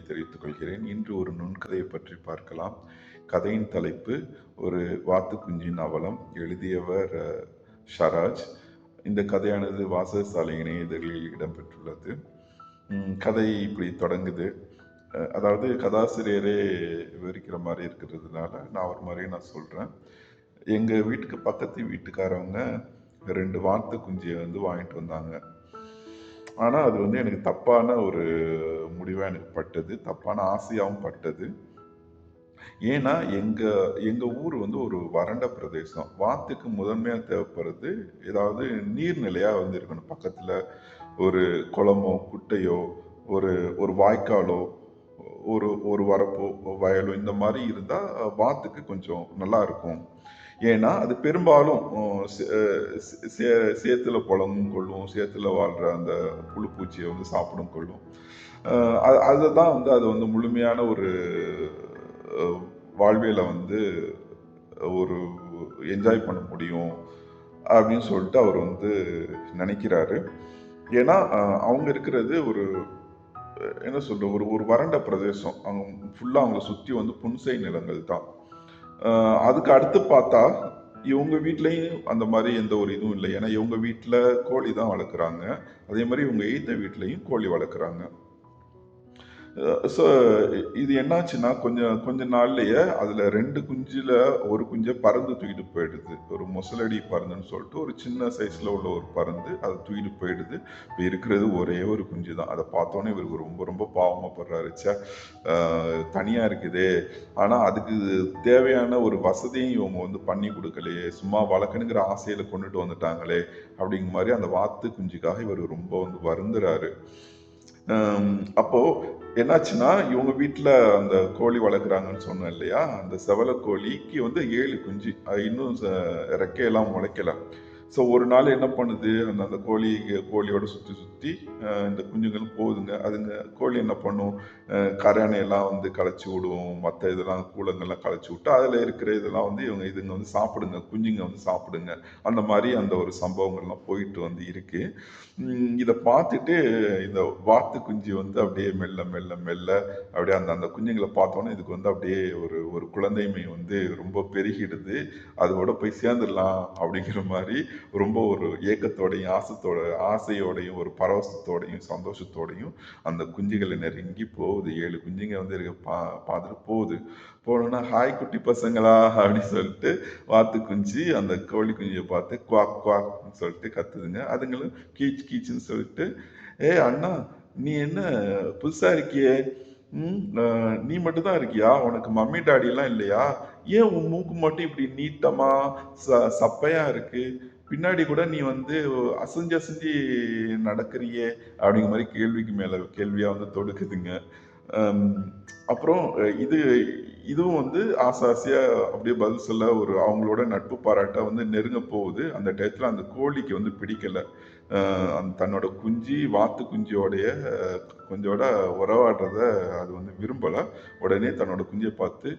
வாழ்த்துக்களை தெரிவித்துக் கொள்கிறேன். இன்று ஒரு நுண்கதையை பற்றி பார்க்கலாம். கதையின் தலைப்பு ஒரு வாத்துக்குஞ்சின் அவலம். எழுதியவர் ஷராஜ். இந்த கதையானது வாசகசாலை இதழில் இடம்பெற்றுள்ளது. கதை இப்படி தொடங்குது. அதாவது கதாசிரியரே விவரிக்கிற மாதிரி இருக்கிறதுனால நான் ஒரு மாதிரியே நான் சொல்கிறேன் எங்கள் வீட்டுக்கு பக்கத்து வீட்டுக்காரவங்க ரெண்டு வாத்து குஞ்சியை வந்து வாங்கிட்டு வந்தாங்க. ஆனால் அது வந்து எனக்கு தப்பான ஒரு முடி முடிவாக எனக்கு பட்டது தப்பான ஆசையாகவும் பட்டது. ஏன்னா எங்கள் எங்கள் ஊர் வந்து ஒரு வறண்ட பிரதேசம். வாத்துக்கு முதன்மையாக தேவைப்படுறது ஏதாவது நீர்நிலையாக வந்து இருக்கணும். பக்கத்தில் ஒரு குளமோ குட்டையோ ஒரு ஒரு வாய்க்காலோ ஒரு ஒரு வரப்போ வயலோ இந்த மாதிரி இருந்தால் வாத்துக்கு கொஞ்சம் நல்லா இருக்கும். ஏன்னா அது பெரும்பாலும் சே- சே- சேத்துல புலங்கும் கொள்ளும் சேத்துல வாழ்கிற அந்த புழு பூச்சியை வந்து சாப்பிடும் கொள்ளும். அதுதான் வந்து அது வந்து முழுமையான ஒரு வாழ்வியலை வந்து ஒரு என்ஜாய் பண்ண முடியும் அப்படின்னு சொல்லிட்டு அவர் வந்து நினைக்கிறாரு. ஏன்னா அவங்க இருக்கிறது ஒரு என்ன சொல்ற ஒரு ஒரு வறண்ட பிரதேசம். அவங்க ஃபுல்லாக அவங்கள சுற்றி வந்து புன்சை நிலங்கள் தான். அதுக்கு அடுத்து பார்த்தா இவங்க வீட்லேயும் அந்த மாதிரி எந்த ஒரு இதுவும் இல்லை. ஏன்னா இவங்க வீட்டில் கோழி தான் வளர்க்குறாங்க. அதே மாதிரி இவங்க எய்த்த வீட்லேயும் கோழி வளர்க்குறாங்க. ஸோ இது என்னாச்சுன்னா கொஞ்சம் கொஞ்ச நாள்லையே அதில் ரெண்டு குஞ்சில் ஒரு குஞ்சை பறந்து தூக்கிட்டு போயிடுது. ஒரு முசலடி பறந்துன்னு சொல்லிட்டு ஒரு சின்ன சைஸில் உள்ள ஒரு பறந்து அதை தூக்கிட்டு போயிடுது. இப்போ இருக்கிறது ஒரே ஒரு குஞ்சு தான் அதை பார்த்தோன்னே இவருக்கு ரொம்ப ரொம்ப பாவமாக படுறாரு. தனியாக இருக்குதே. ஆனால் அதுக்கு தேவையான ஒரு வசதியும் இவங்க வந்து பண்ணி கொடுக்கலையே. சும்மா வளர்க்கணுங்கிற ஆசையில் கொண்டுட்டு வந்துட்டாங்களே அப்படிங்கிற மாதிரி அந்த வாத்து குஞ்சுக்காக இவர் ரொம்ப வந்து வருந்துறாரு. அப்போது என்னாச்சுன்னா இவங்க வீட்டில் அந்த கோழி வளர்க்குறாங்கன்னு சொன்னேன் இல்லையா? அந்த செவல கோழிக்கு வந்து ஏழு குஞ்சு. இன்னும் ச- ரெக்கையெல்லாம் முளைக்கல. ஸோ ஒரு நாள் என்ன பண்ணுது? அந்த அந்த கோழி கோழியோட சுற்றி சுற்றி இந்த குஞ்சுங்கள் போகுதுங்க. அதுங்க கோழி என்ன பண்ணும்? அஹ், கரணை எல்லாம் வந்து களைச்சி விடும். மற்ற இதெல்லாம் கூலங்கள்லாம் களைச்சி விட்டு அதில் இருக்கிற இதெல்லாம் வந்து இவங்க இதுங்க வந்து சாப்பிடுங்க. குஞ்சுங்க வந்து சாப்பிடுங்க. அந்த மாதிரி அந்த ஒரு சம்பவங்கள்லாம் போயிட்டு வந்து இருக்குது இதை பார்த்துட்டு இந்த வாத்து குஞ்சு வந்து அப்படியே மெல்ல மெல்ல மெல்ல அப்படியே அந்த அந்த குஞ்சுங்களை பார்த்தோன்னே இதுக்கு வந்து அப்படியே ஒரு ஒரு குழந்தைமை வந்து ரொம்ப பெருகிடுது. அதோட போய் சேர்ந்துடலாம் அப்படிங்கிற மாதிரி ரொம்ப ஒரு ஏக்கத்தோடையும் ஆசத்தோட ஆசையோடையும் ஒரு பரவசத்தோடையும் சந்தோஷத்தோடையும் அந்த குஞ்சுகளை நெருங்கி போகுது. ஏழு குஞ்சுங்க வந்து இருக்க பா பார்த்துட்டு போகுது. போனோன்னா ஹாய் குட்டி பசங்களா? அப்படின்னு சொல்லிட்டு வாத்து குஞ்சு அந்த கோழி குஞ்சியை பார்த்து குவாக் குவாக்னு சொல்லிட்டு கத்துதுங்க. அதுங்களும் கீச் கீச்சுன்னு சொல்லிட்டு ஏ அண்ணா நீ என்ன புதுசாக இருக்கியே? நீ மட்டும் தான் இருக்கியா? உனக்கு மம்மி டாடி எல்லாம் இல்லையா? ஏன் உன் மூக்கு மட்டும் இப்படி நீட்டமா ச சப்பையா இருக்கு? பின்னாடி கூட நீ வந்து அசைஞ்சு அசைஞ்சு நடக்கிறியே அப்படிங்கிற மாதிரி கேள்விக்கு மேலே கேள்வியாக வந்து தொடுக்குதுங்க. அப்புறம் இது இதுவும் வந்து ஆசை ஆசையாக அப்படியே பதில் சொல்ல ஒரு அவங்களோட நட்பு பாராட்டாக வந்து நெருங்க போகுது. அந்த டயத்தில் அந்த கோழிக்கு வந்து பிடிக்கலை. அந்த தன்னோட குஞ்சு வாத்து குஞ்சியோடைய அஹ், கொஞ்சோட உறவாடுறத அது வந்து விரும்பலை. உடனே தன்னோட குஞ்சை பார்த்து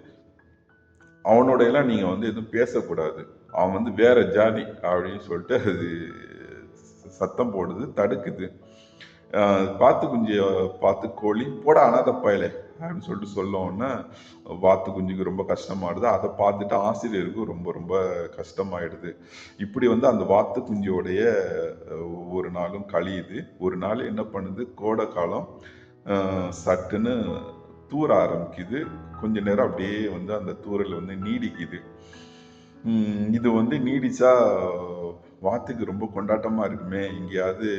அவனோடையெல்லாம் நீங்கள் வந்து எதுவும் பேசக்கூடாது. அவன் வந்து வேற ஜாதி அப்படின்னு சொல்லிட்டு அது சத்தம் போடுது தடுக்குது. ஆஹ் வாத்து குஞ்சிய பார்த்து கோழி போட அனாத பயலே அப்படின்னு சொல்லிட்டு சொல்லோன்னா வாத்து குஞ்சுக்கு ரொம்ப கஷ்டமாயிடுது அதை பார்த்துட்டு ஆசிரியருக்கு ரொம்ப ரொம்ப கஷ்டமாயிடுது. இப்படி வந்து அந்த வாத்து குஞ்சியோடைய ஒவ்வொரு நாளும் கழியுது. ஒரு நாள் என்ன பண்ணுது? கோடை காலம் சட்டுன்னு தூர ஆரம்பிக்குது. கொஞ்ச நேரம் அப்படியே வந்து அந்த தூரில் வந்து நீடிக்குது. இது வந்து நீடிச்சா வாத்துக்கு ரொம்ப கொண்டாட்டமாக இருக்குமே எங்கேயாவது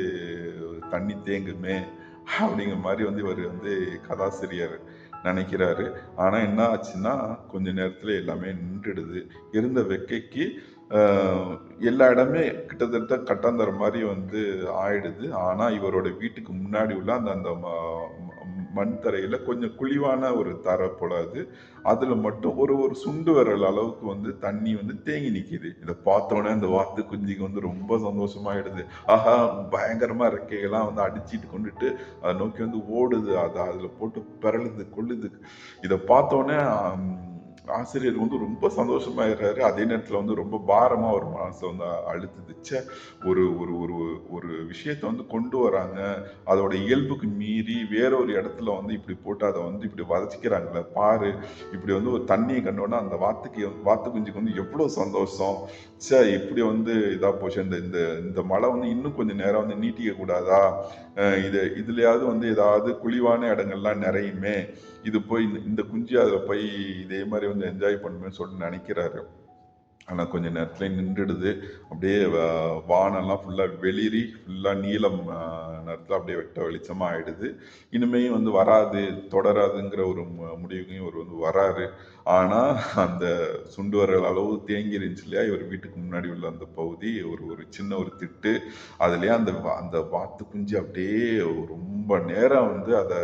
தண்ணி தேங்குமே அப்படிங்கிற மாதிரி வந்து இவர் வந்து கதாசிரியர் நினைக்கிறாரு. ஆனால் என்ன ஆச்சுன்னா கொஞ்ச நேரத்தில் எல்லாமே நின்றுடுது. இருந்த வெக்கைக்கு எல்லா இடமே கிட்டத்தட்ட கட்டாந்தர மாதிரி வந்து ஆயிடுது. ஆனால் இவரோட வீட்டுக்கு முன்னாடி உள்ள அந்த அந்த மண் தரையில் கொஞ்சம் குழிவான ஒரு தரை போல அது. அதில் மட்டும் ஒரு ஒரு சுண்டு விரல் அளவுக்கு வந்து தண்ணி வந்து தேங்கி நிற்கிது இதை பார்த்தோன்னே அந்த வாத்து குஞ்சுக்கு வந்து ரொம்ப சந்தோஷமாயிடுது. ஆஹா பயங்கரமாக ரெக்கைகள்லாம் வந்து அடிச்சிட்டு கொண்டுட்டு அதை நோக்கி வந்து ஓடுது. அதை அதில் போட்டு பிறழுது கொள்ளுது. இதை பார்த்தோன்னே ஆசிரியர் வந்து ரொம்ப சந்தோஷமாயிடுறாரு. அதே நேரத்தில் வந்து ரொம்ப பாரமா ஒரு மனசை வந்து அழுத்துதுச்ச ஒரு ஒரு ஒரு ஒரு விஷயத்தை வந்து கொண்டு வராங்க. அதோட இயல்புக்கு மீறி வேற ஒரு இடத்துல வந்து இப்படி போட்டு அதை வந்து இப்படி வதச்சிக்கிறாங்களே பாரு. இப்படி வந்து ஒரு தண்ணியை கண்டோன்னா அந்த வாத்துக்கு வாத்து குஞ்சுக்கு வந்து எவ்வளோ சந்தோஷம். சே இப்படி வந்து இதாக போச்சு. இந்த இந்த இந்த மழை வந்து இன்னும் கொஞ்சம் நேரம் வந்து நீட்டிக்க கூடாதா இது இதுலயாவது வந்து ஏதாவது குழிவான இடங்கள்லாம் நிறையுமே. இது போய் இந்த- இந்த குஞ்சு அதில் போய் இதே மாதிரி வந்து என்ஜாய் பண்ணுமே சொல்லிட்டு நினைக்கிறாரு. ஆனால் கொஞ்சம் நேரத்தில் நின்றுடுது. அப்படியே வா- ஃபுல்லாக வெளிரி ஃபுல்லாக நீலம் நேரத்தில் அப்படியே வெட்ட வெளிச்சமாக ஆகிடுது இனிமே வந்து வராது தொடராதுங்கிற ஒரு முடிவுக்கும் இவர் வந்து வராரு. ஆனால் அந்த சுண்டு வரல் அளவு தேங்கி இருந்துச்சு இல்லையா? இவர் வீட்டுக்கு முன்னாடி உள்ள அந்த பகுதி ஒரு ஒரு சின்ன ஒரு திட்டு. அதுலேயே அந்த அந்த வாத்து குஞ்சு அப்படியே ரொம்ப நேரம் வந்து அதை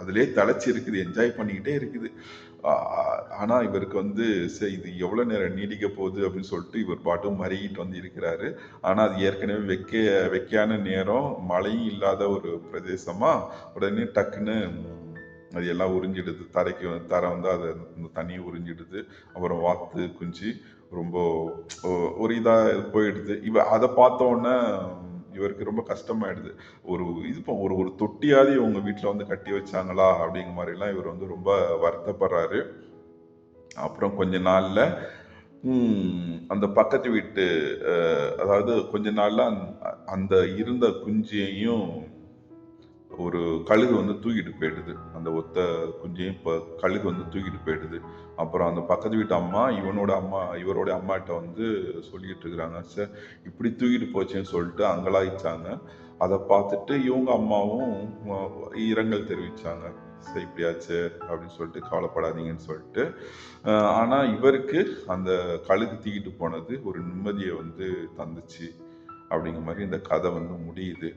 அதிலே தலைச்சி இருக்குது என்ஜாய் பண்ணிக்கிட்டே இருக்குது. ஆனால் இவருக்கு வந்து சரி இது எவ்வளோ நேரம் நீடிக்க போகுது அப்படின்னு சொல்லிட்டு இவர் பாட்டும் மறிக்கிட்டு வந்து இருக்கிறாரு. ஆனால் அது ஏற்கனவே வெக்க வெக்கையான நேரம் மழையும் இல்லாத ஒரு பிரதேசமாக உடனே டக்குன்னு அது எல்லாம் உறிஞ்சிடுது. தரைக்கு தரை வந்து அதை அந்த தண்ணியை உறிஞ்சிடுது. அப்புறம் வாத்து குஞ்சு ரொம்ப ஒரு இதாக போயிடுது. இவ அதை பார்த்தோன்னே இவருக்கு ரொம்ப கஷ்டமாயிடுது. ஒரு இது இப்போ ஒரு ஒரு தொட்டியாவது இவங்க வீட்டில் வந்து கட்டி வச்சாங்களா அப்படிங்கிற மாதிரிலாம் இவர் வந்து ரொம்ப வருத்தப்படுறாரு. அப்புறம் கொஞ்ச நாளில் அந்த பக்கத்து வீட்டு அதாவது கொஞ்ச நாளில் அந்த- அந்த இருந்த குஞ்சையும் ஒரு கழுகு வந்து தூக்கிட்டு போயிடுது. அந்த ஒத்த குஞ்சையும் இப்போ கழுகு வந்து தூக்கிட்டு போயிடுது. அப்புறம் அந்த பக்கத்து வீட்டு அம்மா இவனோட அம்மா இவரோட அம்மாட்ட வந்து சொல்லிக்கிட்டு இருக்கிறாங்க சார் இப்படி தூக்கிட்டு போச்சேன்னு சொல்லிட்டு அங்கலாய்ச்சாங்க. அதை பார்த்துட்டு இவங்க அம்மாவும் இரங்கல் தெரிவித்தாங்க சரி இப்படியாச்சு அப்படின்னு சொல்லிட்டு கவலைப்படாதீங்கன்னு சொல்லிட்டு ஆனால் இவருக்கு அந்த கழுகு தூக்கிட்டு போனது ஒரு நிம்மதியை வந்து தந்துச்சு. அப்படிங்கிற மாதிரி இந்த கதை வந்து முடியுது.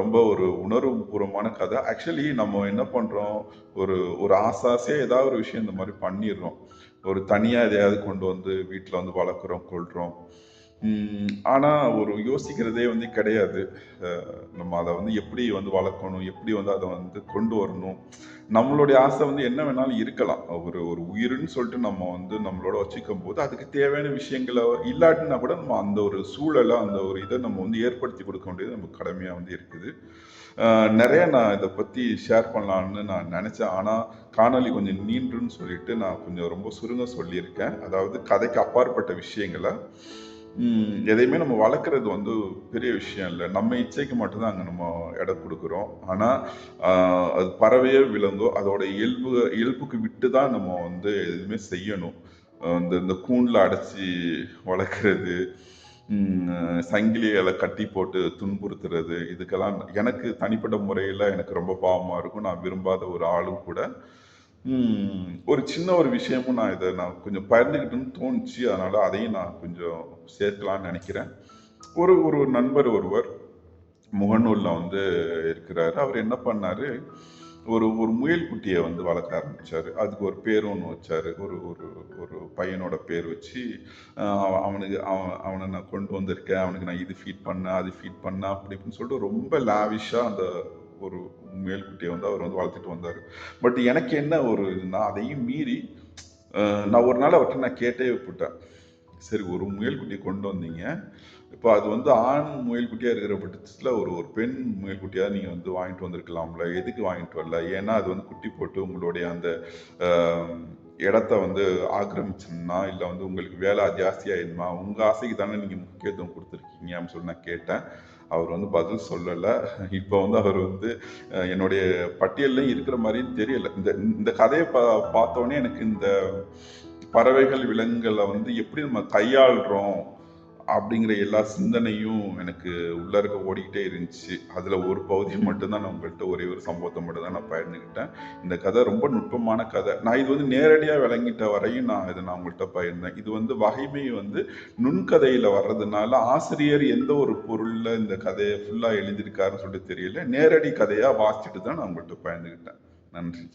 ரொம்ப ஒரு உணர்வுபூர்வமான கதை. ஆக்சுவலி நம்ம என்ன பண்ணுறோம் ஒரு ஒரு ஆசாசே ஏதாவது ஒரு விஷயம் இந்த மாதிரி பண்ணிடுறோம். ஒரு தனியாக எதையாவது கொண்டு வந்து வீட்டில் வந்து வளர்க்குறோம் கொள்கிறோம் ஆனால் ஒரு யோசிக்கிறதே வந்து கிடையாது. நம்ம அதை வந்து எப்படி வந்து வளர்க்கணும் எப்படி வந்து அதை வந்து கொண்டு வரணும். நம்மளுடைய ஆசை வந்து என்ன வேணாலும் இருக்கலாம். ஒரு ஒரு உயிர்னு சொல்லிட்டு நம்ம வந்து நம்மளோட வச்சுக்கும் போது அதுக்கு தேவையான விஷயங்களை இல்லாட்டினா கூட நம்ம அந்த ஒரு சூழலை அந்த ஒரு இதை நம்ம வந்து ஏற்படுத்தி கொடுக்க வேண்டியது நம்ம கடமையாக வந்து இருக்குது. நிறைய நான் இதை பற்றி ஷேர் பண்ணலான்னு நான் நினச்சேன். ஆனால் காணொளி கொஞ்சம் நீண்டுன்னு சொல்லிட்டு நான் கொஞ்சம் ரொம்ப சுருங்க சொல்லியிருக்கேன். அதாவது கதைக்கு அப்பாற்பட்ட விஷயங்களை. எதையுமே நம்ம வளர்க்குறது வந்து பெரிய விஷயம் இல்லை. நம்ம இச்சைக்கு மட்டும்தான் அங்கே நம்ம இடம் கொடுக்குறோம். ஆனால் அது பறவையே விலங்கோ அதோட இயல்பு இயல்புக்கு விட்டு தான் நம்ம வந்து எதுவுமே செய்யணும். இந்த இந்த கூண்டில் அடைச்சி வளர்க்குறது சங்கிலிகளை கட்டி போட்டு துன்புறுத்துறது இதுக்கெல்லாம் எனக்கு தனிப்பட்ட முறையில் எனக்கு ரொம்ப பாவமாக இருக்கும். நான் விரும்பாத ஒரு ஆளும் கூட ஒரு சின்ன ஒரு விஷயமும் நான் இதை நான் கொஞ்சம் பகிர்ந்துக்கிட்டுன்னு தோணுச்சு. அதனால் அதையும் நான் கொஞ்சம் சேர்க்கலான்னு நினைக்கிறேன். ஒரு ஒரு நண்பர் ஒருவர் முகநூலில் வந்து இருக்கிறாரு. அவர் என்ன பண்ணார்? ஒரு ஒரு முயல் குட்டியை வந்து வளர்க்க ஆரம்பித்தார் அதுக்கு ஒரு பேர் ஒன்று வச்சார். ஒரு ஒரு ஒரு பையனோட பேர் வச்சு அவனுக்கு அவன் அவனை நான் கொண்டு வந்திருக்கேன். அவனுக்கு நான் இது ஃபீட் பண்ணேன் அது ஃபீட் பண்ணேன். அப்படி இப்படின்னு சொல்லிட்டு ரொம்ப லாவிஷாக அந்த ஒரு முயல் குட்டியை வந்து அவர் வந்து வளர்த்துட்டு வந்தார். பட் எனக்கு என்ன ஒரு இதுனா அதையும் மீறி நான் ஒரு நாள் அவர்கிட்ட நான் கேட்டே விட்டேன் சரி ஒரு முயல்குட்டியை கொண்டு வந்தீங்க. இப்போ அது வந்து ஆண் முயல்குட்டியாக இருக்கிற பட்சத்தில் ஒரு ஒரு பெண் முயல்குட்டியாக நீங்கள் வந்து வாங்கிட்டு வந்திருக்கலாம்ல எதுக்கு வாங்கிட்டு வரல? ஏன்னா அது வந்து குட்டி போட்டு உங்களுடைய அந்த இடத்த வந்து ஆக்கிரமிச்சுன்னா இல்லை வந்து உங்களுக்கு வேலை ஜாஸ்தியாயிருமா உங்கள் ஆசைக்கு தானே நீங்கள் முக்கியத்துவம் கொடுத்துருக்கீங்க அப்படின்னு சொல்லி நான் கேட்டேன். அவர் வந்து பதில் சொல்லலை. இப்போ வந்து அவர் வந்து என்னுடைய பட்டியல்லையும் இருக்கிற மாதிரியும் தெரியல. இந்த இந்த கதையை பா பார்த்தோன்னே எனக்கு இந்த பறவைகள் விலங்குகளை வந்து எப்படி நம்ம கையாளுறோம் அப்படிங்கிற எல்லா சிந்தனையும் எனக்கு உள்ளே இருக்க ஓடிக்கிட்டே இருந்துச்சு. அதில் ஒரு பகுதி மட்டும்தான் நான் உங்கள்கிட்ட ஒரே ஒரு சம்பவத்தை மட்டும் தான் நான் பகிர்ந்துக்கிட்டேன் இந்த கதை ரொம்ப நுட்பமான கதை. நான் இது வந்து நேரடியாக விளங்கிட்ட வரையும் நான் இதை நான் உங்கள்கிட்ட பகிர்ந்தேன். இது வந்து வகைமை வந்து நுண்கதையில் வர்றதுனால ஆசிரியர் எந்த ஒரு பொருளில் இந்த கதையை ஃபுல்லாக எழுதியிருக்காருன்னு சொல்லிட்டு தெரியல. நேரடி கதையாக வாசிச்சுட்டு தான் நான் உங்கள்கிட்ட பகிர்ந்துக்கிட்டேன் நன்றி.